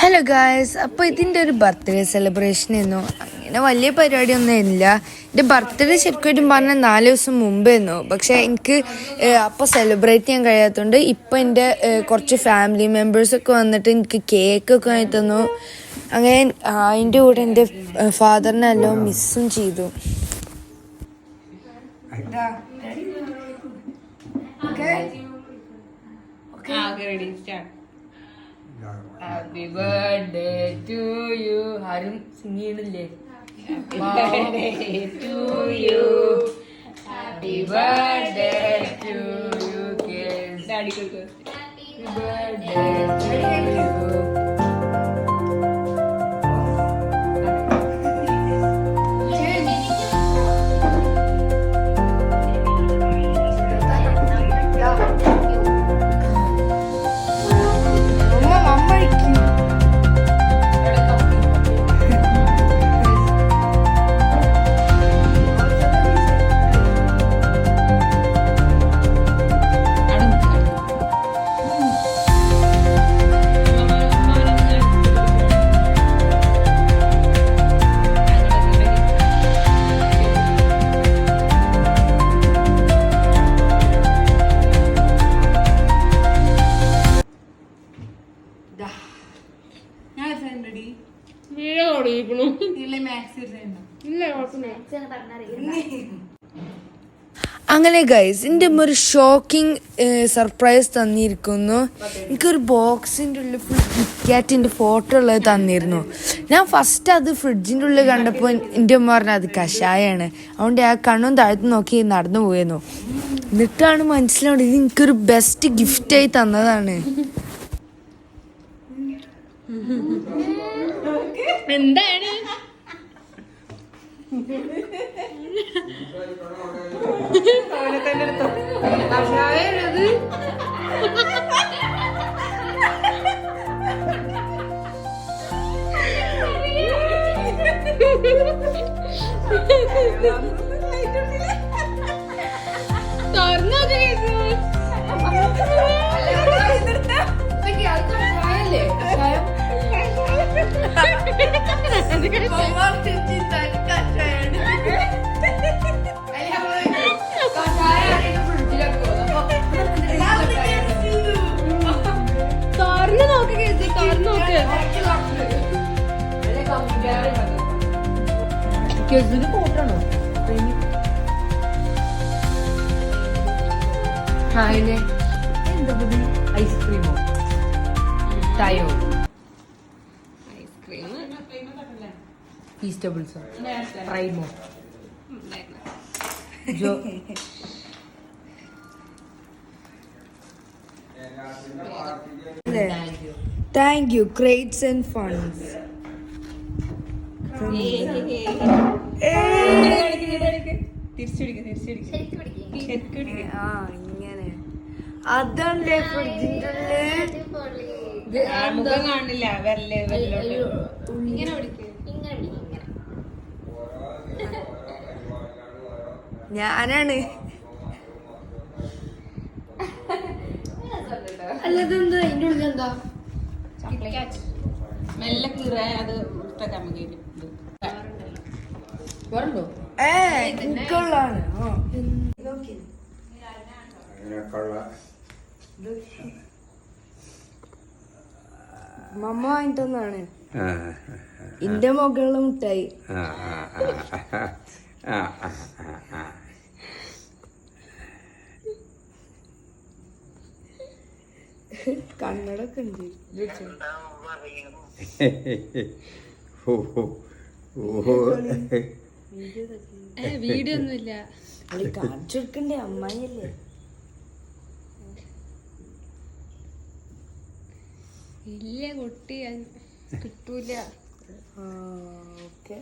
Hello guys അപ്പോൾ ഇതിന്റെ ഒരു ബർത്ത്ഡേ സെലിബ്രേഷൻ ആയിരുന്നു. അങ്ങനെ വലിയ പരിപാടിയൊന്നും ഇല്ല എന്റെ ബർത്ത്ഡേ ശരിക്കും പറഞ്ഞാൽ നാല് ദിവസം മുമ്പായിരുന്നു പക്ഷേ എനിക്ക് അപ്പോൾ സെലിബ്രേറ്റ് ചെയ്യാൻ കഴിയാത്തതുകൊണ്ട് ഇപ്പോൾ എന്റെ കുറച്ച് ഫാമിലി മെമ്പേഴ്സൊക്കെ വന്നിട്ട് എനിക്ക് കേക്കൊക്കെ വാങ്ങി തന്നു. അങ്ങനെ അതിന്റെ കൂടെ എന്റെ ഫാദറിനെ എല്ലാം മിസ്സും ചെയ്തു. ഹാപ്പി ബർത്ത്ഡേ ടു യു ആരും sing ചെയ്യണില്ലേ to you happy birthday to you happy birthday to you അങ്ങനെ ഗൈസ് എന്റെ അമ്മ ഒരു ഷോക്കിംഗ് സർപ്രൈസ് തന്നിരിക്കുന്നു. എനിക്കൊരു ബോക്സിന്റെ ഉള്ളിൽ ഫുൾ കിറ്റ്കാറ്റിന്റെ ഫോട്ടോ ഉള്ളത് തന്നിരുന്നു. ഞാൻ ഫസ്റ്റ് അത് ഫ്രിഡ്ജിന്റെ ഉള്ളിൽ കണ്ടപ്പോൾ എന്റെ അമ്മ പറഞ്ഞു അത് കഷായാണ്. അതുകൊണ്ട് ആ കണ്ണും താഴ്ത്തു നോക്കി നടന്നു പോയിരുന്നു. എന്നിട്ടാണ് മനസ്സിലാവുന്നത് ഇത് എനിക്കൊരു ബെസ്റ്റ് ഗിഫ്റ്റായി തന്നതാണ്. എന്താണ്? തുറന്നോക്ക് തുറന്ന് നോക്ക് കേക്ക് തുറന്നു നോക്ക് കേസിന് ഫോട്ടോ ഹായിലെ എന്താ ഐസ്ക്രീമോ? ടയോ. ഈസ്റ്റബിൾസോ പ്രൈമോ ജോ താങ്ക് യു ക്രേറ്റ്സ് ആൻഡ് ഫണ്ട്സ് ആ ഇങ്ങനെ. അതല്ലേ ഫ്രിഡ്ജിന്റെ കാണില്ല. ഇങ്ങനെ പിടിക്ക് ഞാനാണ്. അല്ലതെന്താ? അതിന്റെ ഉള്ളിൽ എന്താ? മെല്ലെ കീറ അത് എടുത്തേക്ക് നമുക്ക് ഇത്. വേറെന്തോ? ഏ എനിക്കുള്ളതാണ്. അങ്ങനെയൊക്കെയുള്ള മമ്മ വാങ്ങിട്ടൊന്നാണ് എന്റെ ഇന്റെ മുകളിലെ മുട്ടായി. ആ, ആ, ആ, ആ, ആ, ആ, ആ. കണ്ണടൊക്കെ ഉണ്ട്. ഓ, വീഡിയോ ഒന്നുമില്ല ഇല്ല കുട്ടി. കിട്ടൂല. ഓക്കെ.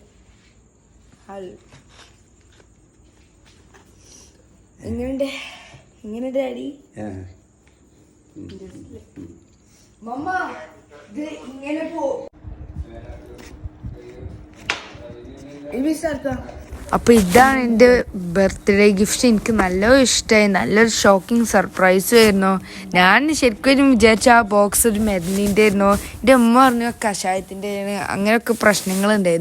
എങ്ങനെയുണ്ട് എങ്ങനെയുണ്ട് ഡാഡി? ആ. മമ്മ ഇത് ഇങ്ങനെ പോ. അപ്പോൾ ഇതാണ് എന്റെ ബർത്ത്ഡേ ഗിഫ്റ്റ്. എനിക്ക് നല്ല ഇഷ്ടമായി നല്ലൊരു ഷോക്കിംഗ് സർപ്രൈസ് ആയിരുന്നു ഞാൻ ശരിക്കും വിചാരിച്ച ആ ബോക്സ് ഒരു മെരലിന്റെ ആയിരുന്നു എന്റെ ഉമ്മ പറഞ്ഞു കഷായത്തിന്റെ അങ്ങനെയൊക്കെ പ്രശ്നങ്ങളുണ്ടായിരുന്നു.